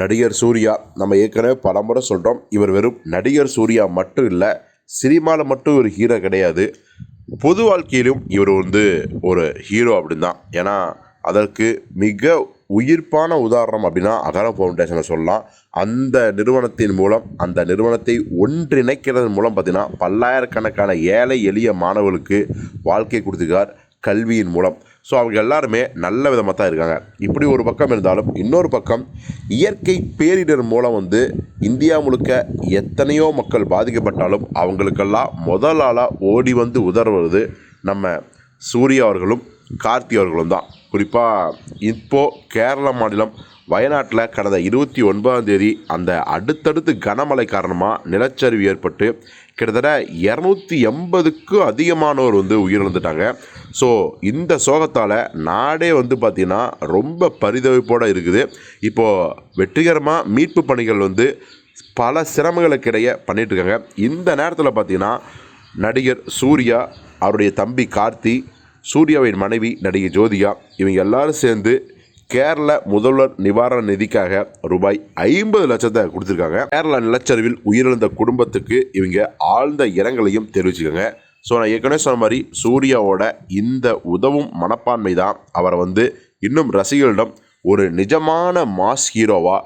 நடிகர் சூர்யா. நம்ம ஏற்கனவே பலமுறை சொல்கிறோம் இவர் வெறும் நடிகர் சூர்யா மட்டும் இல்லை சினிமாவில் மட்டும் ஒரு ஹீரோ கிடையாது. பொது வாழ்க்கையிலும் இவர் வந்து ஒரு ஹீரோ அப்படின்னு தான் ஏன்னா அதற்கு மிக உயிர்ப்பான உதாரணம் அப்படின்னா அகர ஃபவுண்டேஷனை சொல்லலாம். அந்த நிறுவனத்தின் மூலம் அந்த நிறுவனத்தை ஒன்றிணைக்கிறது மூலம் பார்த்திங்கன்னா பல்லாயிரக்கணக்கான ஏழை எளிய மாணவர்களுக்கு வாழ்க்கை கொடுத்துருக்கார். கல்வியின் மூலம். ஸோ அவங்க எல்லாருமே நல்ல விதமாக தான் இருக்காங்க. இப்படி ஒரு பக்கம் இருந்தாலும் இன்னொரு பக்கம் இயற்கை பேரிடர் மூலம் வந்து இந்தியா முழுக்க எத்தனையோ மக்கள் பாதிக்கப்பட்டாலும் அவங்களுக்கெல்லாம் முதல் ஆளாக ஓடி வந்து உதறுவது நம்ம சூர்யா அவர்களும் கார்த்தி அவர்களும் தான். குறிப்பாக இப்போது கேரள மாநிலம் வயநாட்டில் கடந்த இருபத்தி ஒன்பதாம் தேதி அந்த அடுத்தடுத்து கனமழை காரணமாக நிலச்சரிவு ஏற்பட்டு கிட்டத்தட்ட இரநூத்தி எண்பதுக்கும் அதிகமானோர் வந்து உயிரிழந்துட்டாங்க. ஸோ இந்த சோகத்தால் நாடே வந்து பார்த்திங்கன்னா ரொம்ப பரிதவிப்போடு இருக்குது. இப்போது வெற்றிகரமாக மீட்பு பணிகள் வந்து பல சிரமங்களுக்கிடையே பண்ணிகிட்ருக்காங்க இந்த நேரத்தில் பார்த்தீங்கன்னா நடிகர் சூர்யா அவருடைய தம்பி கார்த்தி சூர்யாவின் மனைவி நடிகை ஜோதிகா இவங்க எல்லாரும் சேர்ந்து கேரள முதல்வர் நிவாரண நிதிக்காக ரூபாய் ஐம்பது லட்சத்தை கொடுத்துருக்காங்க. கேரள நிலச்சரிவில் உயிரிழந்த குடும்பத்துக்கு இவங்க ஆழ்ந்த இரங்கலையும் தெரிவிச்சுக்கோங்க ஸோ நான் ஏற்கனவே சொன்ன மாதிரி சூர்யாவோட இந்த உதவும் மனப்பான்மை தான் அவரை வந்து இன்னும் ரசிகர்களிடம் ஒரு நிஜமான மாஸ் ஹீரோவாக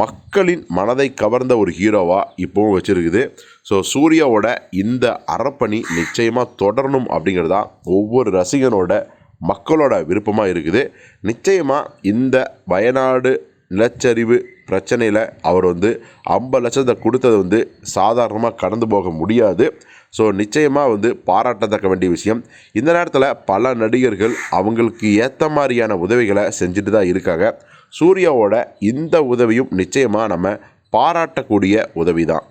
மக்களின் மனதை கவர்ந்த ஒரு ஹீரோவாக இப்போவும் வச்சுருக்குது. ஸோ சூர்யாவோட இந்த அறப்பணி நிச்சயமாக தொடரணும் அப்படிங்கிறது தான் ஒவ்வொரு ரசிகனோட மக்களோட விருப்பமாக இருக்குது. நிச்சயமாக இந்த வயநாடு நிலச்சரிவு பிரச்சனையில் அவர் வந்து ஐம்பது லட்சத்தை கொடுத்தது வந்து சாதாரணமாக கடந்து போக முடியாது. ஸோ நிச்சயமாக வந்து பாராட்டத்தக்க வேண்டிய விஷயம். இந்த நேரத்தில் பல நடிகர்கள் அவங்களுக்கு ஏற்ற மாதிரியான உதவிகளை செஞ்சுட்டு தான் இருக்காங்க. சூர்யாவோட இந்த உதவியும் நிச்சயமாக நம்ம பாராட்டக்கூடிய உதவி தான்